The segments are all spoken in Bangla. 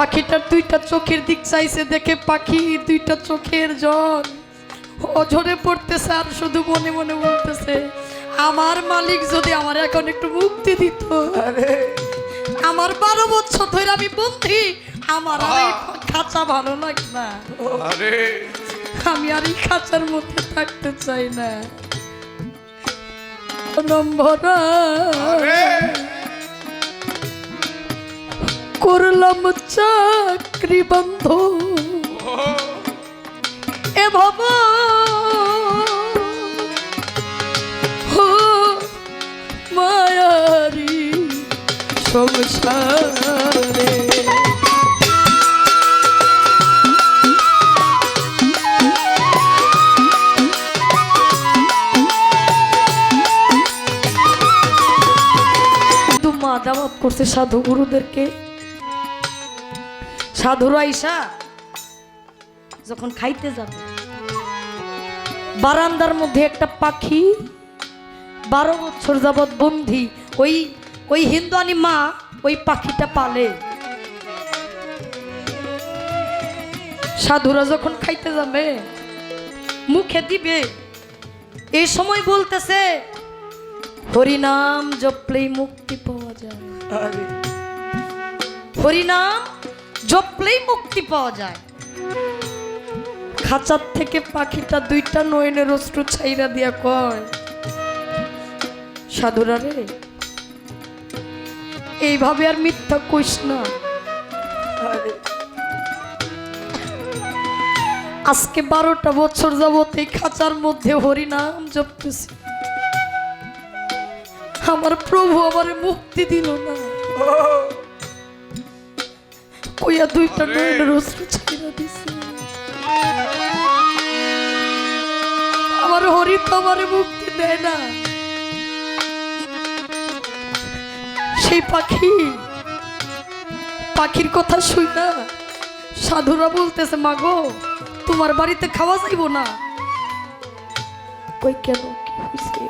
পাখিটার দুইটা চোখের দিক চাইছে দেখে পাখির দুইটা চোখের জল। অঝরে পড়তেছে আর শুধু মনে মনে বলতেছে আমার মালিক যদি আমার এখন একটু মুক্তি দিত আমার বারো বছর ধরে আমি বন্ধি আমার আর এই খাঁচা ভালো লাগে না। আমি আর এই খাঁচার মধ্যে থাকতে চাই না। নম্বরা করলাম চাকরি বন্ধ। এ হো মায়ারি সংসারে। করছে সাধু গুরুদেরকে। সাধুরা আইসা যখন খাইতে যাবে বারান্দার মধ্যে একটা পাখি বারো বছর যাবৎ বন্ধি ওই ওই হিন্দুয়ানি মা ওই পাখিটা পালে। সাধুরা যখন খাইতে যাবে মুখে দিবে এই সময় বলতেছে হরিনাম জপলেই মুক্তি পাওয়া যায়। হরিনাম জপলেই মুক্তি পাওয়া যায়। খাঁচার থেকে পাখিটা দুইটা নয়নের অস্ত্র ছাইরা দিয়া কয় সাধুরা রে এইভাবে আর মিথ্যা কইস না। আজকে বারোটা বছর যাবত এই খাঁচার মধ্যে হরিনাম জপতেছি। আমার প্রভু আমার মুক্তি দিল না। ও কইয়া দুইটা আরে! নয়নের অস্ত্র ছাইরা দিছে। আমার হরি তো আমারে মুক্তি দেয় না। সেই পাখি পাখির কথা শুই না। সাধুরা বলতেছে মাগো তোমার বাড়িতে খাওয়া যাইব না? কই কেন কি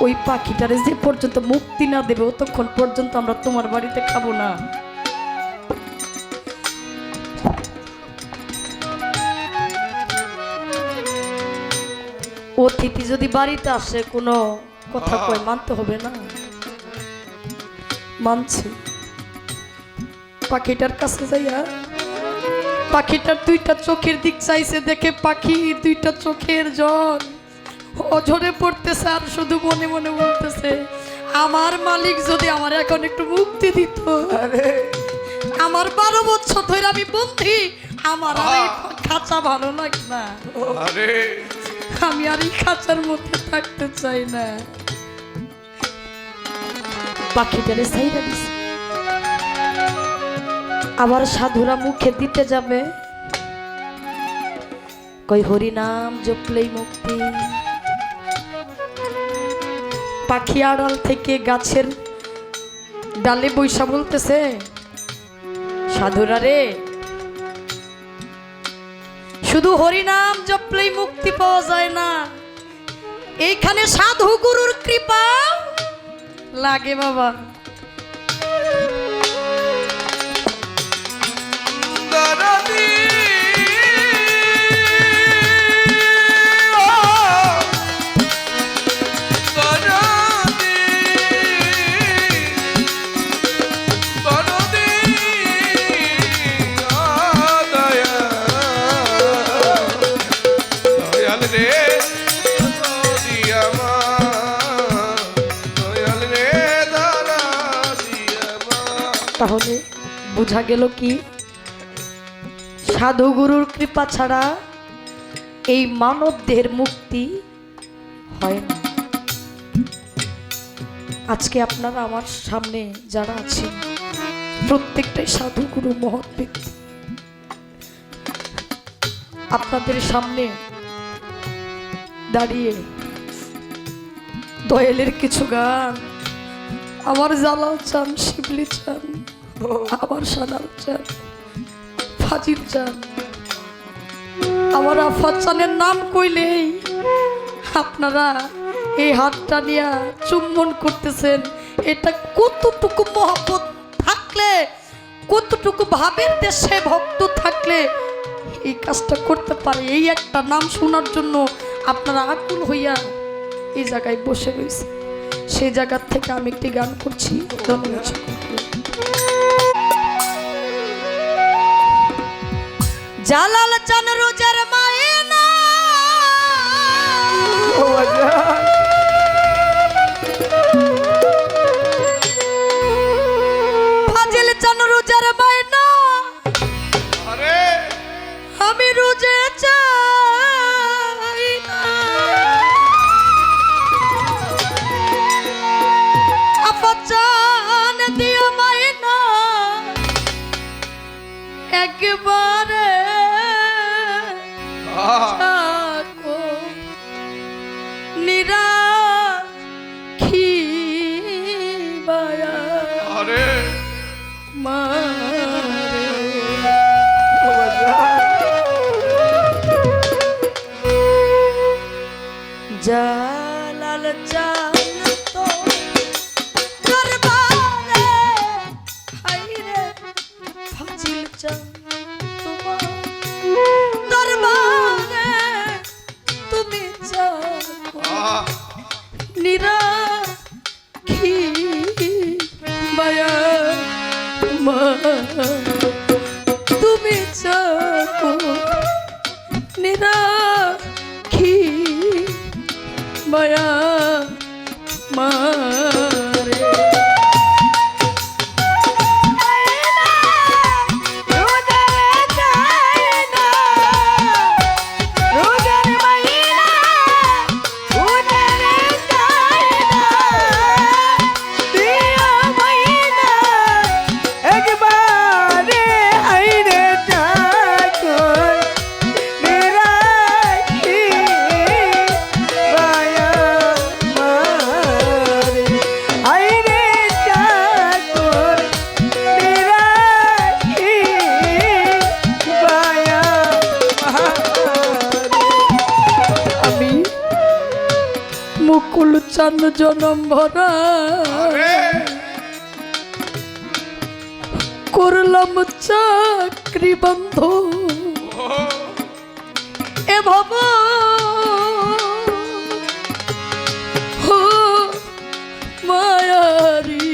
ওই পাখিটারে যে পর্যন্ত মুক্তি না দেবে ততক্ষণ পর্যন্ত আমরা তোমার বাড়িতে খাব না। অতিথি যদি বাড়িতে আসে কোনো কথা কয় মানতে হবে না? মানছি। পাখিটার কাছে যাইয়া পাখিটার দুইটা চোখের দিক চাইছে দেখে পাখির দুইটা চোখের জল। অঝরে পড়তেছে আর শুধু মনে মনে বলতেছে আমার মালিক যদি আমার এখন একটু মুক্তি দিত আরে। আমার বারো বছর ধরে আমি বন্ধি আমার খাঁচা ভালো লাগে না। আমি আর এই খাঁচার মধ্যে থাকতে চাই না। পাখিটারে সাইরা আবার সাধুরা মুখে দিতে যাবে। কই হরি নাম জপলেই মুক্তি। পাখি আড়াল থেকে গাছের ডালে বৈশা বলতেছে, সাধুরা রে শুধু হরিনাম জপলেই মুক্তি পাওয়া যায় না। এইখানে সাধু গুরুর কৃপা লাগে বাবা। তাহলে বোঝা গেল কি? সাধু গুরুর কৃপা ছাড়া এই মানব দেহের মুক্তি হয় না। আজকে আপনারা আমার সামনে যারা আছেন প্রত্যেকটাই সাধু গুরু মহৎ ব্যক্তি, আপনাদের সামনে দাঁড়িয়ে দয়ালের কিছু গান, আমার জ্বালাও চান, শিবলি চান। আমার সাদার চান ফাজির চান আমার আফাত চানের নাম কইলেই আপনারা এই হাতটা নিয়ে চুম্বন করতেছেন। এটা কতটুকু মহব্বত থাকলে, কতটুকু ভাবের দেশে ভক্ত থাকলে এই কাজটা করতে পারে? এই একটা নাম শোনার জন্য আপনারা আকুল হইয়া এই জায়গায় বসে রয়েছে সেই জায়গার থেকে আমি একটি গান করছি। ধন্যবাদ জালাল চান রোজা নিরাখি মায়া মা সন্তান জনম ভরা। করলাম চাকরি বন্ধ। এ ভব মায়ারি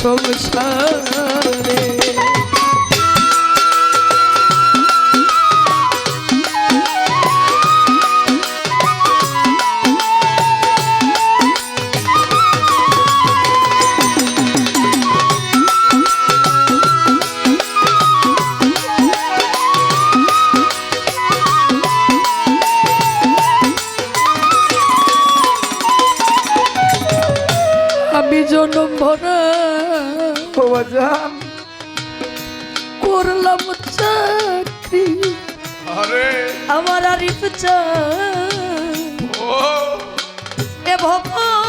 সংসার। বাজান করলাম চাকরি। আমার আরিফ চা এ ভগবান।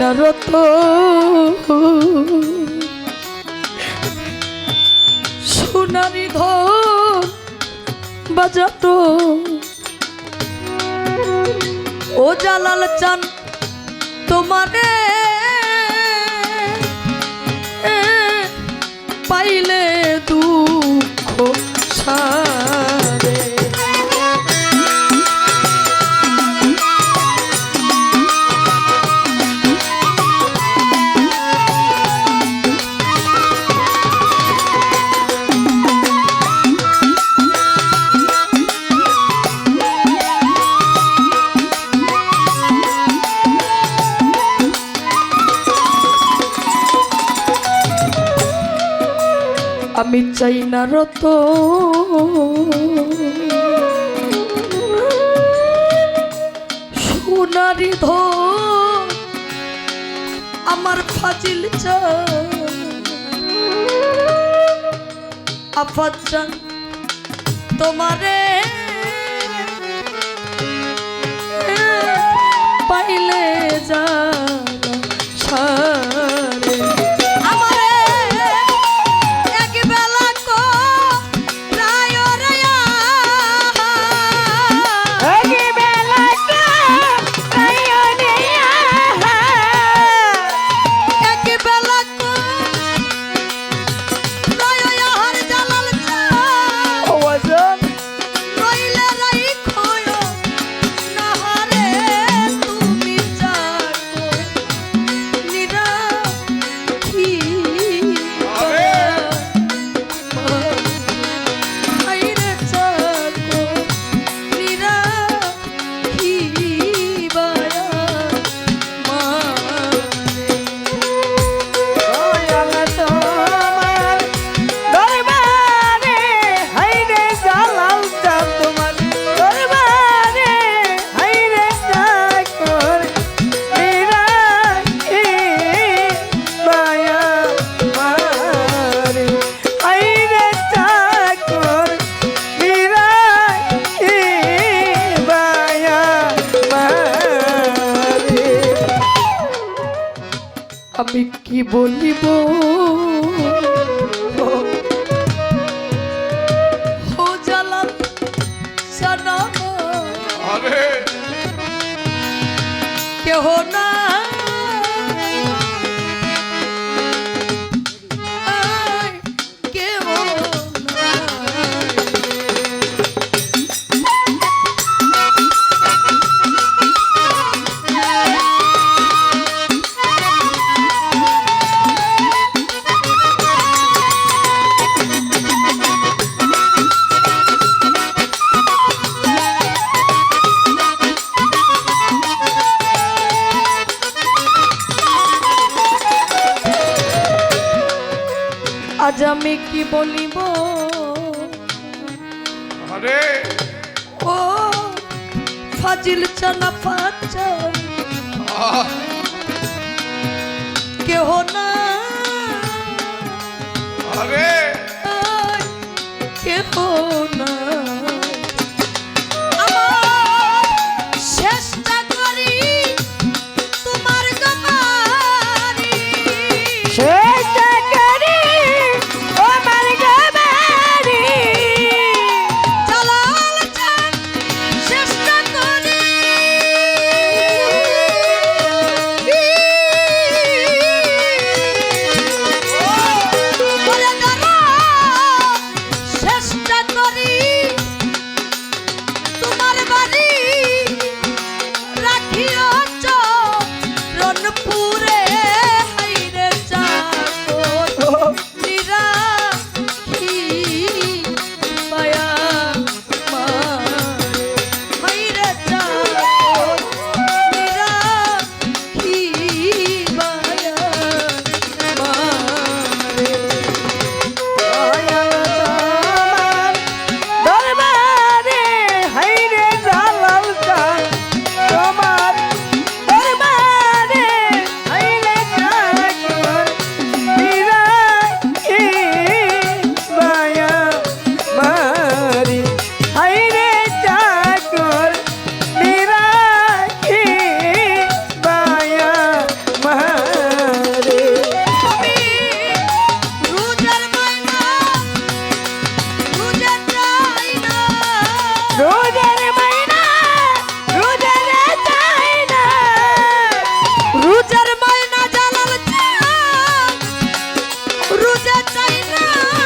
নরত সোনারি ধন বাজাত। ও জালাল চান তোমারে। আমি চাই না রত। সোনারি ধ আমার ফাজিল আফাজান তোমারে। পাইলে যা। bonito. আজ আমি কি বলিব? ও ফাজিল চানা পাচা। কেহ না? কেহ love. Yeah.